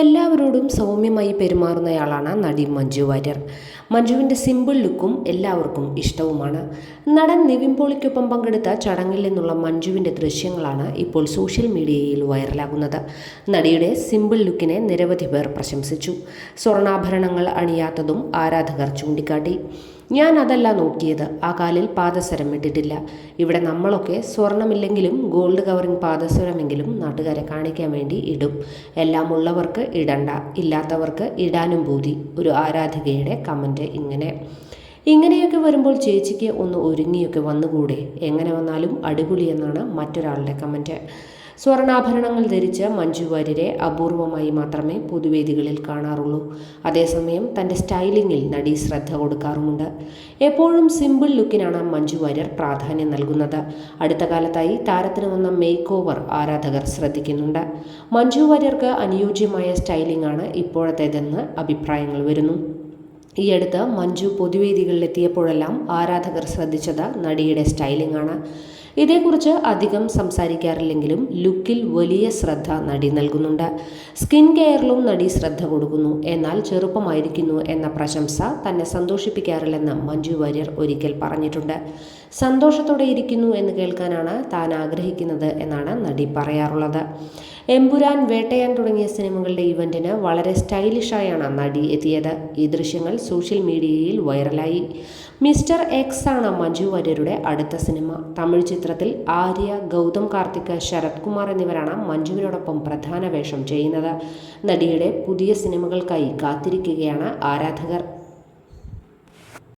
എല്ലാവരോടും സൗമ്യമായി പെരുമാറുന്നയാളാണ് നടി മഞ്ജു വാര്യർ. മഞ്ജുവിന്റെ സിമ്പിൾ ലുക്കും എല്ലാവർക്കും ഇഷ്ടവുമാണ്. നടൻ നിവിൻ പോളിക്കൊപ്പം പങ്കെടുത്ത ചടങ്ങിൽ നിന്നുള്ള മഞ്ജുവിന്റെ ദൃശ്യങ്ങളാണ് ഇപ്പോൾ സോഷ്യൽ മീഡിയയിൽ വൈറലാകുന്നത്. നടിയുടെ സിമ്പിൾ ലുക്കിനെ നിരവധി പേർ പ്രശംസിച്ചു. സ്വർണാഭരണങ്ങൾ അണിയാത്തതും ആരാധകർ ചൂണ്ടിക്കാട്ടി. ഞാൻ അതല്ല നോക്കിയത്. ആ കാലിൽ പാദസരം ഇട്ടിട്ടില്ല. ഇവിടെ നമ്മളൊക്കെ സ്വർണമില്ലെങ്കിലും ഗോൾഡ് കവറിംഗ് പാദസരമെങ്കിലും നാട്ടുകാരെ കാണിക്കാൻ വേണ്ടി ഇടും. എല്ലാം ഉള്ളവർക്ക് ഇടണ്ട. ഇല്ലാത്തവർക്ക് ഇടാനും ബോധി ഒരു ആരാധികയുടെ കമന്റ് ഇങ്ങനെ. ഇങ്ങനെയൊക്കെ വരുമ്പോൾ ചേച്ചിക്ക് ഒന്ന് ഒരുങ്ങിയൊക്കെ വന്നുകൂടെ? എങ്ങനെ വന്നാലും അടിപൊളിയെന്നാണ് മറ്റൊരാളുടെ കമന്റ് സ്വർണാഭരണങ്ങൾ ധരിച്ച മഞ്ജു വാര്യരെ അപൂർവമായി മാത്രമേ പൊതുവേദികളിൽ കാണാറുള്ളൂ. അതേസമയം തന്റെ സ്റ്റൈലിങ്ങിൽ നടി ശ്രദ്ധ കൊടുക്കാറുമുണ്ട്. എപ്പോഴും സിമ്പിൾ ലുക്കിനാണ് മഞ്ജു വാര്യർ പ്രാധാന്യം നൽകുന്നത്. അടുത്ത കാലത്തായി താരത്തിന് വന്ന മേക്ക് ഓവർ ആരാധകർ ശ്രദ്ധിക്കുന്നുണ്ട്. മഞ്ജു വാര്യർക്ക് അനുയോജ്യമായ സ്റ്റൈലിംഗ് ആണ് ഇപ്പോഴത്തേതെന്ന് അഭിപ്രായങ്ങൾ വരുന്നു. ഈ അടുത്ത് മഞ്ജു പൊതുവേദികളിലെത്തിയപ്പോഴെല്ലാം ആരാധകർ ശ്രദ്ധിച്ചത് നടിയുടെ സ്റ്റൈലിംഗ് ആണ് ഇതേക്കുറിച്ച് അധികം സംസാരിക്കാറില്ലെങ്കിലും ലുക്കിൽ വലിയ ശ്രദ്ധ നടി നൽകുന്നുണ്ട്. സ്കിൻ കെയറിലും നടി ശ്രദ്ധ കൊടുക്കുന്നു. എന്നാൽ ചെറുപ്പമായിരിക്കുന്നു എന്ന പ്രശംസ തന്നെ സന്തോഷിപ്പിക്കാറില്ലെന്ന് മഞ്ജു വാര്യർ ഒരിക്കൽ പറഞ്ഞിട്ടുണ്ട്. സന്തോഷത്തോടെ ഇരിക്കുന്നു എന്ന് കേൾക്കാനാണ് താൻ ആഗ്രഹിക്കുന്നത് എന്നാണ് നടി പറയാറുള്ളത്. എമ്പുരാൻ വേട്ടയാൻ തുടങ്ങിയ സിനിമകളുടെ ഇവന്റിന് വളരെ സ്റ്റൈലിഷായാണ് നടി എത്തിയത്. ഈ ദൃശ്യങ്ങൾ സോഷ്യൽ മീഡിയയിൽ വൈറലായി. മിസ്റ്റർ എക്സ് ആണ് മഞ്ജു വാര്യരുടെ അടുത്ത സിനിമ. തമിഴ് ചിത്രത്തിൽ ആര്യ ഗൗതം കാർത്തിക് ശരത് കുമാർ എന്നിവരാണ് മഞ്ജുവിനോടൊപ്പം പ്രധാന വേഷം ചെയ്യുന്നത്. നടിയുടെ പുതിയ സിനിമകൾക്കായി കാത്തിരിക്കുകയാണ് ആരാധകർ.